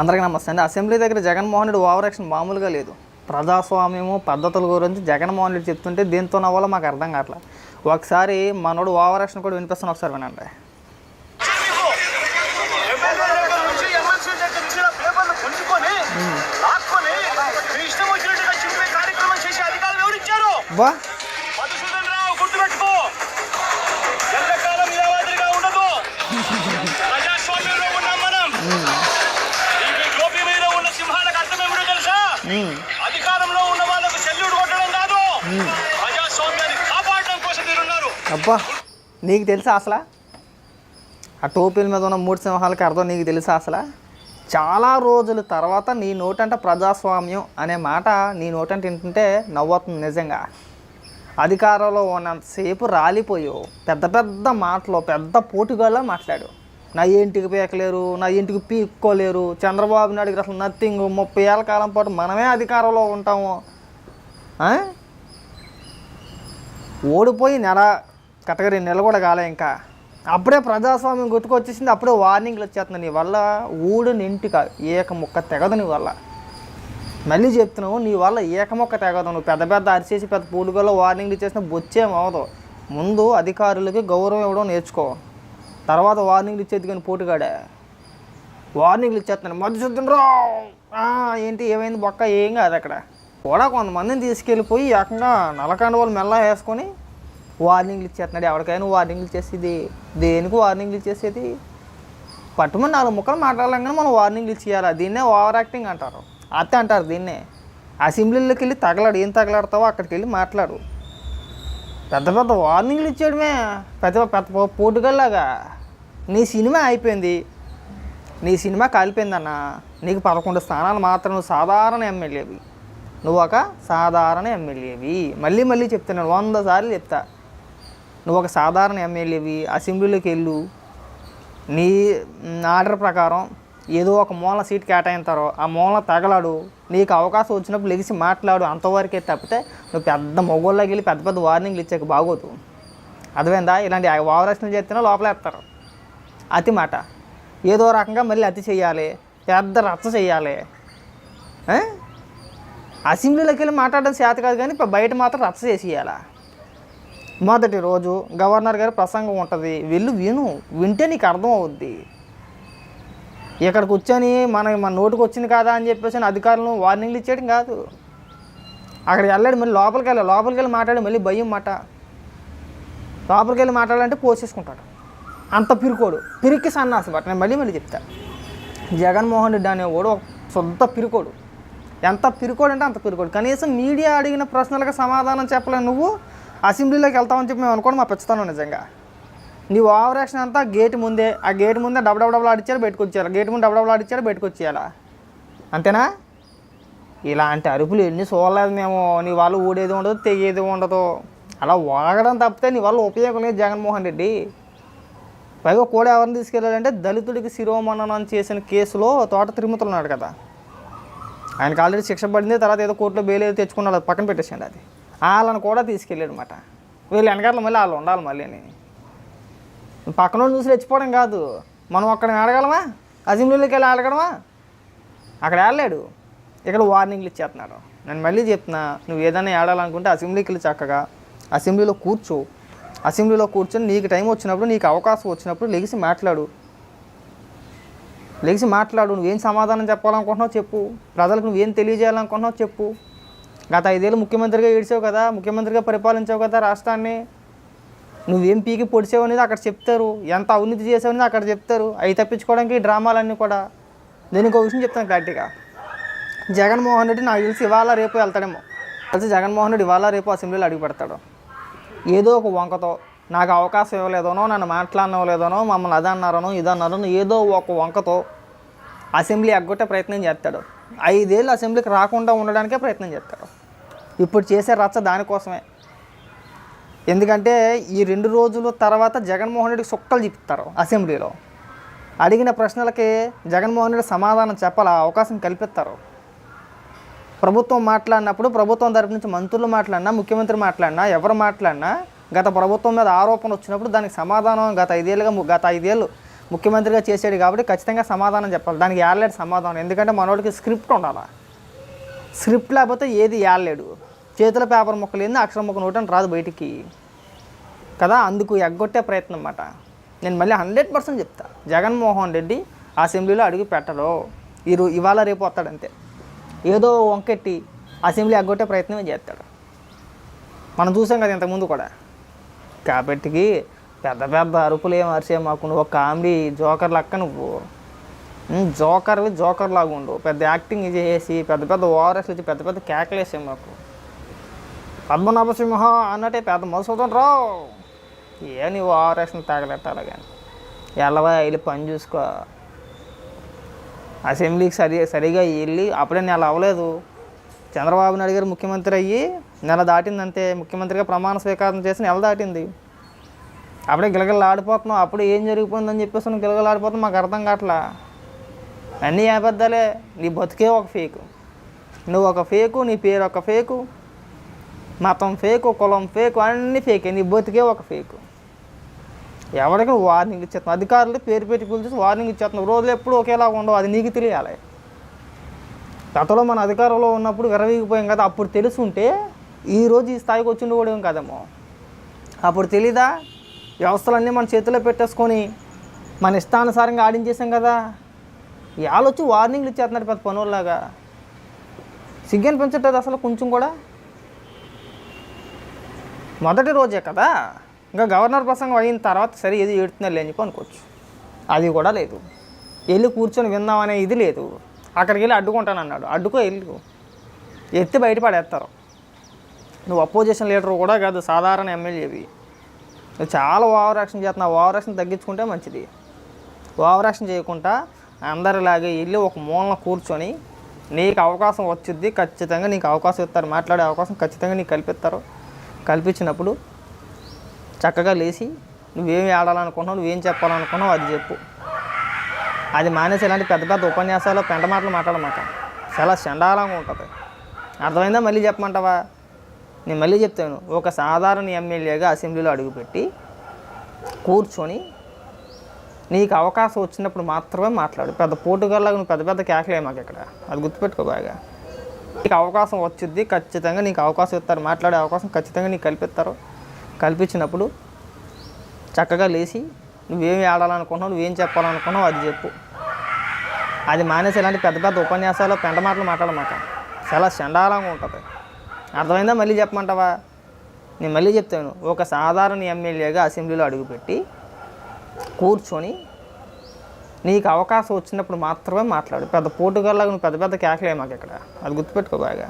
అందరికీ నమస్తే అండి. అసెంబ్లీ దగ్గర జగన్మోహన్ రెడ్డి ఓవర్ యాక్షన్ మామూలుగా లేదు. ప్రజాస్వామ్యము పద్ధతుల గురించి జగన్మోహన్ రెడ్డి చెప్తుంటే దీంతో నవ్వాలో మాకు అర్థం కావట్లేదు ఒకసారి మనోడు ఓవర్ యాక్షన్ కూడా వినిపిస్తాను ఒకసారి వినండి. ఎమ్మెల్యే అబ్బా నీకు తెలుసా అసలు? ఆ టోపీల మీద ఉన్న మూడు సింహాలకి అర్థం నీకు తెలుసా అసలు? చాలా రోజుల తర్వాత నీ నోటంట ప్రజాస్వామ్యం అనే మాట నీ నోటంట వింటుంటే నవ్వుతుంది నిజంగా. అధికారంలో ఉన్నంతసేపు రాలిపోయావు పెద్ద పెద్ద మాటలు పెద్ద పోటుగాల్లో మాట్లాడు. నా ఇంటికి పీకలేరు నా ఇంటికి పీక్కోలేరు చంద్రబాబు నాయుడికి అసలు నథింగ్ ముప్పై ఏళ్ళ కాలం పాటు మనమే అధికారంలో ఉంటాము. ఓడిపోయి నెల కట్టగరి నెల కూడా కాలే ఇంకా. అప్పుడే ప్రజాస్వామ్యం గుర్తుకొచ్చేసింది అప్పుడే వార్నింగ్లు వచ్చేస్తుంది నీ వల్ల. ఊడు నింటిక ఏక ముక్క తెగదు నీ వల్ల. మళ్ళీ చెప్తున్నావు నీ వల్ల ఏక మొక్క తెగదు. నువ్వు పెద్ద పెద్ద అరిచేసి పెద్ద పూలుగల్లో వార్నింగ్లు ఇచ్చేసిన బొచ్చేం అవదు ముందు అధికారులకి గౌరవం ఇవ్వడం నేర్చుకో. తర్వాత వార్నింగ్లు ఇచ్చేది కానీ పోటుగాడే. వార్నింగ్లు ఇచ్చేస్తున్నాను మధుసూదన్ రావు ఏంటి ఏమైంది బొక్క? ఏం కాదు అక్కడ. కూడా కొంతమందిని తీసుకెళ్ళిపోయి ఏకంగా నలకాండ వాళ్ళు మెల్ల వేసుకొని వార్నింగ్లు ఇచ్చేస్తున్నాడు ఎవరికైనా వార్నింగ్లు ఇచ్చేసేది దేనికి వార్నింగ్లు ఇచ్చేసేది పట్టుమని నాలుగు ముక్కలు మాట్లాడాలని మనం వార్నింగ్లు ఇచ్చేయాలి. దీన్నే ఓవర్ యాక్టింగ్ అంటారు. అత్తే అంటారు దీన్నే. అసెంబ్లీలోకి వెళ్ళి తగలాడు ఏం తగలాడతావో అక్కడికి వెళ్ళి మాట్లాడు. పెద్ద పెద్ద వార్నింగ్లు ఇచ్చేయడమే పెద్ద పెద్ద పోటుగల్లాగా. నీ సినిమా అయిపోయింది. నీ సినిమా కాలిపోయిందన్న నీకు పదకొండు స్థానాలు మాత్రం నువ్వు సాధారణ ఎమ్మెల్యేవి. నువ్వు ఒక సాధారణ ఎమ్మెల్యేవి. మళ్ళీ మళ్ళీ చెప్తున్నాను వంద సార్లు చెప్తా. నువ్వు ఒక సాధారణ ఎమ్మెల్యేవి అసెంబ్లీలోకి వెళ్ళు. నీ ఆర్డర్ ప్రకారం ఏదో ఒక మూల సీట్ కేటాయింతారో ఆ మూల తగలాడు. నీకు అవకాశం వచ్చినప్పుడు లెగిసి మాట్లాడు. అంతవరకే తప్పితే నువ్వు పెద్ద మొగోళ్ళకి వెళ్ళి పెద్ద పెద్ద వార్నింగ్లు ఇచ్చాక బాగోదు. అర్థమైందా? ఇలాంటి ఓవరాక్షన్లు చేస్తేనే లోపలేస్తారు అతి మాట. ఏదో రకంగా మళ్ళీ అతి చేయాలి. పెద్ద రచ్చ చేయాలి. అసెంబ్లీలోకి వెళ్ళి మాట్లాడడం చేత కాదు కానీ ఇప్పుడు బయట మాత్రం రచ్చ చేసేయాలా? మొదటి రోజు గవర్నర్ గారి ప్రసంగం ఉంటుంది. వెళ్ళు విను వింటే నీకు అర్థం అవుద్ది. ఇక్కడ కూర్చొని మన మన నోటికి వచ్చింది కాదా అని చెప్పేసి అధికారులను వార్నింగ్లు ఇచ్చేయడం కాదు. అక్కడికి వెళ్ళాడు మళ్ళీ లోపలికి వెళ్ళాలి లోపలికి వెళ్ళి మాట్లాడి మళ్ళీ భయం మాట. లోపలికి వెళ్ళి మాట్లాడాలంటే పోసేసుకుంటాడు అంత పిరుకోడు. పిరికి సన్నాసి బట్ నేను మళ్ళీ మళ్ళీ చెప్తా. జగన్మోహన్ రెడ్డి అనేవాడు ఒక శుద్ధ పిరుకోడు. ఎంత పిరుకోడు అంటే అంత పిరుకోడు. కనీసం మీడియా అడిగిన ప్రశ్నలకు సమాధానం చెప్పలేను నువ్వు అసెంబ్లీలోకి వెళ్తామని చెప్పి మేము అనుకోండి మా పెంచుతాను నిజంగా. నీ ఓవర్ యాక్షన్ అంతా గేట్ ముందే ఆ గేట్ ముందే డబ్బు డబ్ డబ్బులు ఆడిచ్చారు బయటకొచ్చేయాలి గేట్ ముందు డబ్బు డబ్బులు ఆడిచ్చారు బయటకొచ్చేయాలా అంతేనా? ఇలాంటి అరుపులు ఎన్ని చూడలేదు మేము. నీ వాళ్ళు ఊడేది ఉండదు తెగేది ఉండదు. అలా వాగడం తప్పితే నీ వల్ల ఉపయోగం లేదు జగన్మోహన్ రెడ్డి. పైగా కూడా ఎవరిని తీసుకెళ్ళాడంటే దళితుడికి శిరోమణనం చేసిన కేసులో తోట తిరుమతులు ఉన్నాడు కదా. ఆయనకు ఆల్రెడీ శిక్ష పడింది తర్వాత ఏదో కోర్టులో బెయిల్ ఏదో తెచ్చుకున్నాడు అది పక్కన పెట్టేసాడు అది. వాళ్ళని కూడా తీసుకెళ్ళాడు అనమాట వీళ్ళు వెనకాల మళ్ళీ వాళ్ళు ఉండాలి మళ్ళీ అని. పక్కన చూసి రెచ్చిపోవడం కాదు. మనం అక్కడ ఆడగలమా? అసెంబ్లీలోకి వెళ్ళి ఆడగడమా అక్కడ ఆడలేడు. ఇక్కడ వార్నింగ్లు ఇచ్చేస్తున్నాడు. నేను మళ్ళీ చెప్తున్నా నువ్వు ఏదైనా ఆడాలనుకుంటే అసెంబ్లీకి వెళ్ళి చక్కగా అసెంబ్లీలో కూర్చో. అసెంబ్లీలో కూర్చొని నీకు టైం వచ్చినప్పుడు నీకు అవకాశం వచ్చినప్పుడు లెగిసి మాట్లాడు. లెగిసి మాట్లాడు. నువ్వేం సమాధానం చెప్పాలనుకుంటున్నావు చెప్పు. ప్రజలకు నువ్వేం తెలియజేయాలనుకుంటున్నావు చెప్పు. గత ఐదేళ్ళు ముఖ్యమంత్రిగా ఏడ్చావు కదా ముఖ్యమంత్రిగా పరిపాలించావు కదా రాష్ట్రాన్ని. నువ్వేం పీకి పొడిచావు అనేది అక్కడ చెప్తారు. ఎంత అవినీతి చేసావు అనేది అక్కడ చెప్తారు. అవి తప్పించుకోవడానికి డ్రామాలన్నీ కూడా. నేను ఇంకో విషయం చెప్తాను గట్టిగా జగన్మోహన్ రెడ్డి నాకు తెలిసి ఇవాళ రేపు వెళ్తాడేమో. కలిసి జగన్మోహన్ రెడ్డి ఇవాళ రేపు అసెంబ్లీలో అడుగు పెడతాడు. ఏదో ఒక వంకతో. నాకు అవకాశం ఇవ్వలేదనో నన్ను మాట్లాడనివ్వలేదనో మమ్మల్ని అది అన్నారనో ఇది ఏదో ఒక వంకతో అసెంబ్లీ ఎగ్గొట్టే ప్రయత్నం చేస్తాడు. ఐదేళ్ళు అసెంబ్లీకి రాకుండా ఉండడానికే ప్రయత్నం చేస్తారు. ఇప్పుడు చేసే రచ్చ దానికోసమే. ఎందుకంటే ఈ రెండు రోజుల తర్వాత జగన్మోహన్ రెడ్డికి సుక్కలు చెప్తారు అసెంబ్లీలో. అడిగిన ప్రశ్నలకి జగన్మోహన్ రెడ్డి సమాధానం చెప్పాల అవకాశం కల్పిస్తారు. ప్రభుత్వం మాట్లాడినప్పుడు ప్రభుత్వం తరపు నుంచి మంత్రులు మాట్లాడినా ముఖ్యమంత్రి మాట్లాడినా ఎవరు మాట్లాడినా గత ప్రభుత్వం మీద ఆరోపణ వచ్చినప్పుడు దానికి సమాధానం గత ఐదేళ్ళుగా గత ఐదేళ్ళు ముఖ్యమంత్రిగా చేసాడు కాబట్టి ఖచ్చితంగా సమాధానం చెప్పాలి. దానికి ఏడలేడు సమాధానం. ఎందుకంటే మనోడికి స్క్రిప్ట్ ఉండాలి? స్క్రిప్ట్ లేకపోతే ఏది ఏడలేడు చేతుల పేపర్ ముక్కలు ఏంది? అక్షరం ముక్క నోటని రాదు బయటికి. కదా? అందుకు ఎగ్గొట్టే ప్రయత్నం అన్నమాట. నేను మళ్ళీ హండ్రెడ్ పర్సెంట్ చెప్తా. జగన్మోహన్ రెడ్డి అసెంబ్లీలో అడుగు పెట్టడు ఈరో ఇవాళ రేపు వస్తాడంతే ఏదో వంకెట్టి అసెంబ్లీ ఎగ్గొట్టే ప్రయత్నమే చేస్తాడు. మనం చూసాం కదా ఇంతకుముందు కూడా. కాబట్టి పెద్ద పెద్ద అరుపులు ఏం అరిసే మాకు. నువ్వు ఒక కామెడీ జోకర్ లెక్క నువ్వు. జోకర్వి జోకర్ లాగా ఉండు. పెద్ద యాక్టింగ్ చేసి పెద్ద పెద్ద ఓఆర్ఎస్ వచ్చి పెద్ద పెద్ద కేకలేసే మాకు. పద్మనాభ సింహ అన్నట్టే పెద్ద మధుసూదన్ రావు ఏ నీవు ఓఆర్ఎస్ని తాగలెట్టాలి కానీ ఎల్లవా వెళ్ళి పని చూసుకో. అసెంబ్లీకి సరి సరిగా వెళ్ళి అప్పుడే నెల అవ్వలేదు. చంద్రబాబు నాయుడు గారు ముఖ్యమంత్రి అయ్యి నెల దాటిందంటే ముఖ్యమంత్రిగా ప్రమాణ స్వీకారం చేసి నెల దాటింది. అప్పుడే గిలగలు ఆడిపోతున్నాం అప్పుడు ఏం జరిగిపోయిందని చెప్పేసి నువ్వు గిలగలు మాకు అర్థం కావట్లా. అన్నీ అబద్ధాలే. నీ బతికే ఒక ఫేకు. నువ్వు ఒక ఫేకు నీ పేరు ఒక ఫేకు మతం ఫేకు కులం ఫేకు అన్నీ ఫేకే. నీ బతికే ఒక ఫేకు. ఎవరికి వార్నింగ్ ఇచ్చేస్తున్నావు? అధికారులు పేరు పెట్టి పిలిచేసి వార్నింగ్ ఇచ్చేస్తున్నావు. రోజులు ఎప్పుడు ఒకేలాగా ఉండవు. అది నీకు తెలియాలి. గతంలో మన అధికారంలో ఉన్నప్పుడు విరవీగిపోయాం కదా. అప్పుడు తెలుసుంటే ఈరోజు ఈ స్థాయికి వచ్చిండు కూడా ఏం కదేమో. అప్పుడు తెలీదా? వ్యవస్థలన్నీ మన చేతిలో పెట్టేసుకొని మన ఇష్టానుసారంగా ఆడించేసాం కదా. ఇవాళ వచ్చి వార్నింగ్లు ఇచ్చేస్తున్నారు పెద్ద పనుల్లాగా. సిగ్గని పెంచట్లేదు అసలు కొంచెం కూడా. మొదటి రోజే కదా. ఇంకా గవర్నర్ ప్రసంగం అయిన తర్వాత సరే ఏది ఏడుతున్నారు లేని చెప్పి అనుకోవచ్చు. అది కూడా లేదు. వెళ్ళి కూర్చొని విందామనే ఇది లేదు. అక్కడికి వెళ్ళి అడ్డుకుంటాను అన్నాడు. అడ్డుకో వెళ్ళు. ఎత్తి బయటపడేస్తారు. నువ్వు అపోజిషన్ లీడర్ కూడా కాదు సాధారణ ఎమ్మెల్యేవి చాలా ఓవర్ యాక్షన్ చేస్తున్నావు ఓవర్ యాక్షన్ తగ్గించుకుంటే మంచిది. ఓవర్ యాక్షన్ చేయకుండా అందరిలాగే వెళ్ళి ఒక మూలన కూర్చొని నీకు అవకాశం వచ్చింది ఖచ్చితంగా నీకు అవకాశం ఇస్తారు. మాట్లాడే అవకాశం ఖచ్చితంగా నీకు కల్పిస్తారు. కల్పించినప్పుడు చక్కగా లేచి నువ్వేమి ఆడాలనుకుంటున్నావు నువ్వేం చెప్పాలనుకున్నావు అది చెప్పు. అది మానేసి ఇలాంటి పెద్ద పెద్ద ఉపన్యాసాలు పెంట మాటలు మాట్లాడమాట చాలా చండాలంగా ఉంటుంది. అర్థమైందా? మళ్ళీ చెప్పమంటావా? నేను మళ్ళీ చెప్తాను. ఒక సాధారణ ఎమ్మెల్యేగా అసెంబ్లీలో అడుగుపెట్టి కూర్చొని నీకు అవకాశం వచ్చినప్పుడు మాత్రమే మాట్లాడు. పెద్ద పోటుగాళ్ళగా నువ్వు పెద్ద పెద్ద కేకలే మాకు ఇక్కడ. అది గుర్తుపెట్టుకో బాగా. నీకు అవకాశం వచ్చింది ఖచ్చితంగా నీకు అవకాశం ఇస్తారు. మాట్లాడే అవకాశం ఖచ్చితంగా నీకు కల్పిస్తారు. కల్పించినప్పుడు చక్కగా లేచి నువ్వేం ఆడాలనుకుంటున్నావు నువ్వేం చెప్పాలనుకున్నావు అది చెప్పు. అది మానేసి ఇలాంటి పెద్ద పెద్ద ఉపన్యాసాలు పెండ మాటలు మాట్లాడమాట చాలా చండాలంగా ఉంటుంది. అర్థమైందా? మళ్ళీ చెప్పమంటావా? నేను మళ్ళీ చెప్తాను. ఒక సాధారణ ఎమ్మెల్యేగా అసెంబ్లీలో అడుగుపెట్టి కూర్చొని నీకు అవకాశం వచ్చినప్పుడు మాత్రమే మాట్లాడు. పెద్ద పోటుగాళ్ళగా నువ్వు పెద్ద పెద్ద కేకలే మాకు ఇక్కడ. అది గుర్తుపెట్టుకో బాగా.